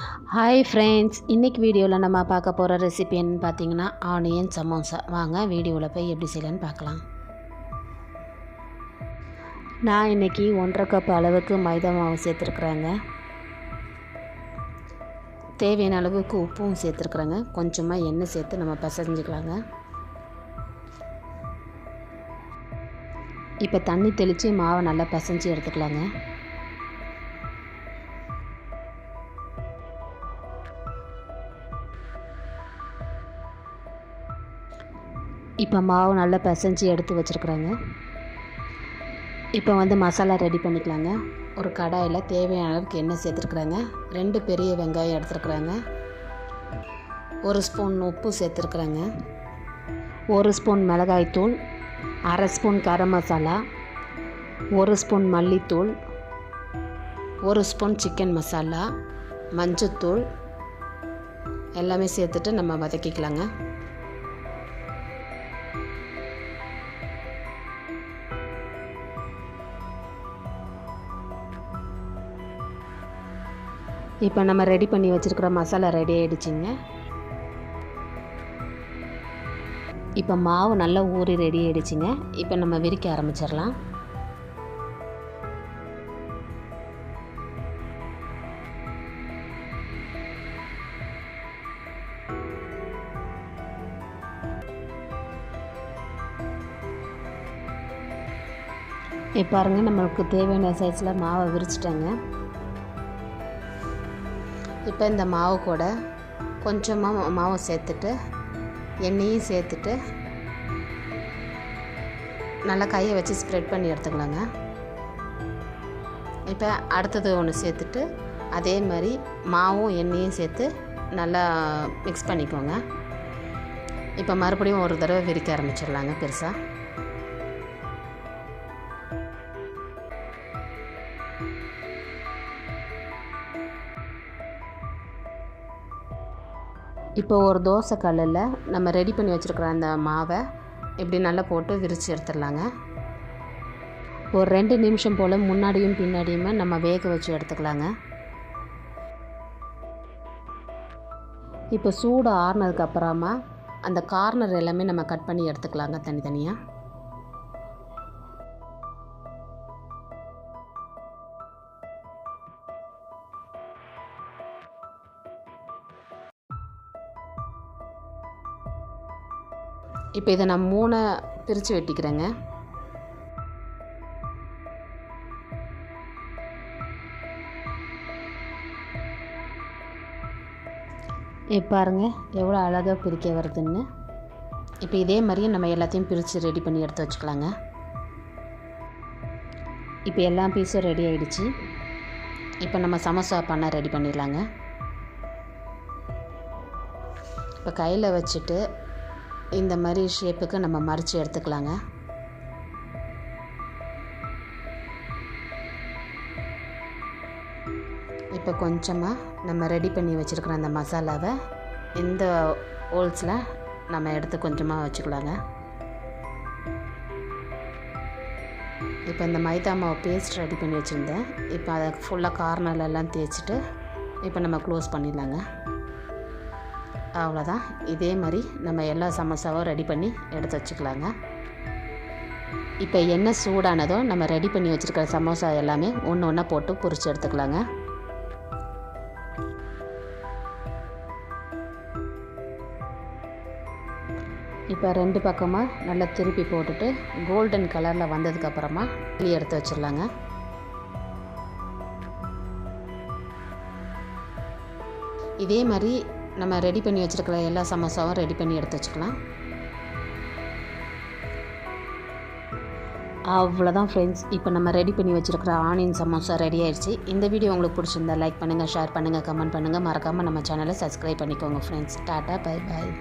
Hi friends இன்றைக்கி வீடியோவில் நம்ம பார்க்க போகிற ரெசிபி என்னன்னு பார்த்தீங்கன்னா ஆனியன் சமோசா வாங்க வீடியோவில் போய் எப்படி செய்யலான்னு பார்க்கலாம். நான் இன்றைக்கி ஒன்றரை கப் அளவுக்கு மைதா மாவு சேர்த்துருக்குறேங்க. தேவையான அளவுக்கு உப்பும் சேர்த்துருக்குறேங்க. கொஞ்சமாக எண்ணெய் சேர்த்து நம்ம பிசைஞ்சுக்கலாங்க. இப்போ தண்ணி தெளித்து மாவை நல்லா பிசைஞ்சு எடுத்துக்கலாங்க. இப்போ மாவு நல்லா பிசைஞ்சு எடுத்து வச்சுருக்குறேங்க. இப்போ வந்து மசாலா ரெடி பண்ணிக்கலாங்க. ஒரு கடாயில் தேவையான அளவுக்கு எண்ணெய் சேர்த்துருக்குறாங்க. ரெண்டு பெரிய வெங்காயம் எடுத்துருக்குறாங்க. ஒரு ஸ்பூன் உப்பு சேர்த்துருக்குறாங்க. ஒரு ஸ்பூன் மிளகாய்த்தூள் அரை ஸ்பூன் கரம் மசாலா ஒரு ஸ்பூன் மல்லித்தூள் ஒரு ஸ்பூன் சிக்கன் மசாலா மஞ்சத்தூள் எல்லாமே சேர்த்துட்டு நம்ம வதக்கிக்கலாங்க. இப்போ நம்ம ரெடி பண்ணி வச்சுருக்கிற மசாலா ரெடி ஆகிடுச்சிங்க இப்போ மாவு நல்லா ஊறி ரெடி ஆகிடுச்சிங்க இப்போ நம்ம விரிக்க ஆரம்பிச்சிடலாம். இப்போ பாருங்கள் நம்மளுக்கு தேவையான சைஸில் மாவை விரிச்சிட்டேங்க. இப்போ இந்த மாவு கூட கொஞ்சமாக மாவு சேர்த்துட்டு எண்ணெயும் சேர்த்துட்டு நல்லா கையை வச்சு ஸ்ப்ரெட் பண்ணி எடுத்துக்கலாங்க. இப்போ அடுத்தது ஒன்று சேர்த்துட்டு அதே மாதிரி மாவும் எண்ணெயும் சேர்த்து நல்லா மிக்ஸ் பண்ணிக்கோங்க. இப்போ மறுபடியும் ஒரு தடவை விரிக்க ஆரம்பிச்சிடலாங்க பெருசாக இப்போ ஒரு தோசை கல்லில் நம்ம ரெடி பண்ணி வச்சுருக்குற அந்த மாவை இப்படி நல்லா போட்டு விரித்து எடுத்துடலாங்க. ஒரு ரெண்டு நிமிஷம் போல் முன்னாடியும் பின்னாடியுமே நம்ம வேக வச்சு எடுத்துக்கலாங்க. இப்போ சூடு ஆறுனதுக்கப்புறமா அந்த கார்னர் எல்லாமே நம்ம கட் பண்ணி எடுத்துக்கலாங்க தனித்தனியாக இப்போ இதை நான் மூணை பிரித்து வெட்டிக்கிறேங்க. இப்போ பாருங்கள் எவ்வளோ அழகாக பிரிக்க வருதுன்னு. இப்போ இதே மாதிரியே நம்ம எல்லாத்தையும் பிரித்து ரெடி பண்ணி எடுத்து வச்சுக்கலாங்க. இப்போ எல்லா பீஸும் ரெடி ஆகிடுச்சு இப்போ நம்ம சமோசா பண்ண ரெடி பண்ணிடலாங்க. இப்போ கையில் வச்சுட்டு இந்த மாதிரி ஷேப்புக்கு நம்ம மறித்து எடுத்துக்கலாங்க. இப்போ கொஞ்சமாக நம்ம ரெடி பண்ணி வச்சுருக்கிற அந்த மசாலாவை இந்த ஹோல்ஸில் நம்ம எடுத்து கொஞ்சமாக வச்சுக்கலாங்க. இப்போ இந்த மைதா மாவு பேஸ்ட் ரெடி பண்ணி வச்சுருந்தேன். இப்போ அதை ஃபுல்லாக கார்னர்லாம் தேய்ச்சிட்டு இப்போ நம்ம க்ளோஸ் பண்ணிடலாங்க. அவ்வளோதான். இதே மாதிரி நம்ம எல்லா சமோசாவும் ரெடி பண்ணி எடுத்து வச்சுக்கலாங்க. இப்போ என்ன சூடானதோ நம்ம ரெடி பண்ணி வச்சுருக்கிற சமோசா எல்லாமே ஒன்று ஒன்றா போட்டு பொரித்து எடுத்துக்கலாங்க. இப்போ ரெண்டு பக்கமாக நல்லா திருப்பி போட்டுட்டு கோல்டன் கலரில் வந்ததுக்கப்புறமா இட்லி எடுத்து வச்சிடலாங்க. இதே மாதிரி நம்ம ரெடி பண்ணி வச்சுருக்கிற எல்லா சமோசாவும் ரெடி பண்ணி எடுத்து வச்சுக்கலாம். அவ்வளோதான் ஃப்ரெண்ட்ஸ் இப்போ நம்ம ரெடி பண்ணி வச்சுருக்கிற ஆனியன் சமோசா ரெடி ஆயிடுச்சு. இந்த வீடியோ உங்களுக்கு பிடிச்சிருந்தா லைக் பண்ணுங்கள் ஷேர் பண்ணுங்கள் கமெண்ட் பண்ணுங்கள் மறக்காமல் நம்ம சேனலை சப்ஸ்கிரைப் பண்ணிக்கோங்க ஃப்ரெண்ட்ஸ் டாட்டா பை பாய்